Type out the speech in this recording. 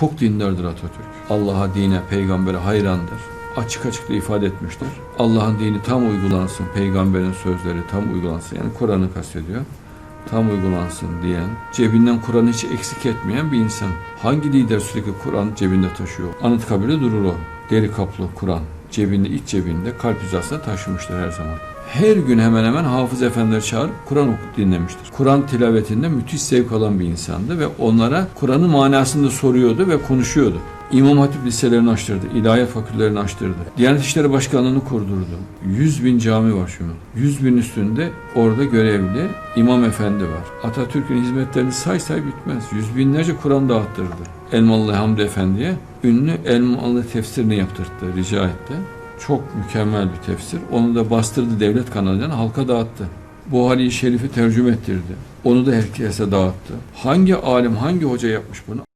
Çok dindardır Atatürk. Allah'a, dine, peygambere hayrandır. Açık açık da ifade etmiştir. Allah'ın dini tam uygulansın, peygamberin sözleri tam uygulansın. Yani Kur'an'ı kastediyor. Tam uygulansın diyen, cebinden Kur'an'ı hiç eksik etmeyen bir insan. Hangi lider sürekli Kur'an cebinde taşıyor? Anıtkabir'de durur o. Deri kaplı Kur'an. Cebinde, iç cebinde, kalp hizasında taşımıştır her zaman. Her gün hemen hemen hafız efendileri çağırıp Kur'an okut dinlemiştir. Kur'an tilavetinde müthiş zevk alan bir insandı ve onlara Kur'an'ın manasını soruyordu ve konuşuyordu. İmam Hatip liselerini açtırdı, ilahiyat fakültelerini açtırdı. Diyanet İşleri Başkanlığı'nı kurdurdu. 100 bin cami var şu an. 100 bin üstünde orada görevli imam efendi var. Atatürk'ün hizmetlerini say say bitmez. Yüz binlerce Kur'an dağıttırdı. Elmalı Hamdi Efendi'ye ünlü Elmalı tefsirini yaptırttı, rica etti. Çok mükemmel bir tefsir. Onu da bastırdı devlet kanalından halka dağıttı. Buhari-i Şerif'i tercüme ettirdi. Onu da herkese dağıttı. Hangi alim, hangi hoca yapmış bunu?